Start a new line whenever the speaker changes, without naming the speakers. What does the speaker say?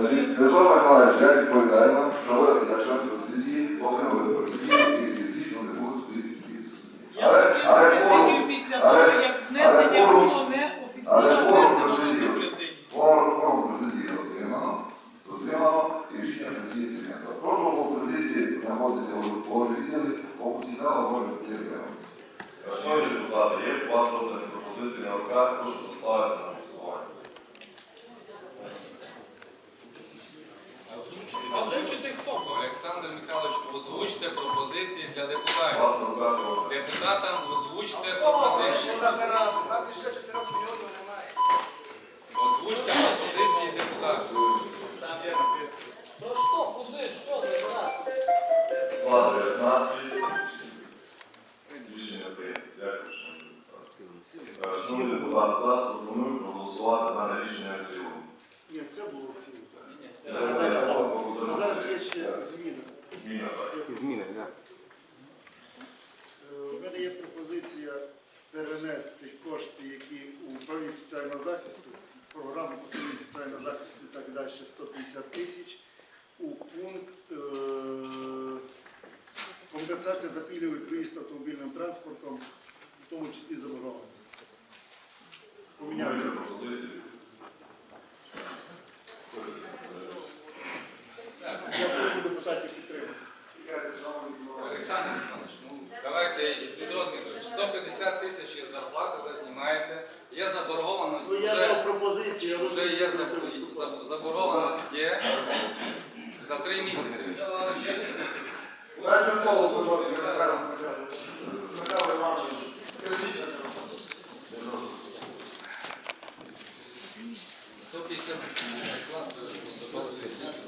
Значить, Микола Миколаївич, я відповідаю вам, що ви за член президії отримали і дійсно не будуть свої Але- але
президію після того, як внесення було неофіційно внесено до президії.
Форум президії отримано, отримано і рішення президії прийнято. Кожному президії знаходиться у офіційних офіційного може підтримати.
Шановні депутати, є у вас роздані пропозиції на руках, прошу поставити
Олександр Михайлович, озвучте пропозиції для депутатів.
роздані.
Депутатам озвучте пропозиції.
У нас ще 4 мільйонів немає.
Озвучте пропозиції депутатів.
Там є написано.
Про що? Куди? Що?
За 19. Рішення прийнято. Дякую, шановні депутати. Е, Шановні депутати, зараз пропоную проголосувати дане рішення в цілому.
Ні, це було в цілому.
Це
Зараз,
закон,
зараз є ще зміни.
Зміна, так.
Зміни, так.
Е, У мене є пропозиція перенести кошти, які у управлінні соціального захисту, програму посилення соціального захисту і так далі 150 тисяч у пункт е, компенсація за пільговий проїзд автомобільним транспортом, в тому числі заборгованість. Поміняти.
Пропонуєте
Зарплату ви знімаєте. Є заборгованість. Вже,
дав пропозицію,
вже є заб- заборгованість є за три місяці.
Скажіть. 150 тисяч зарплат, е.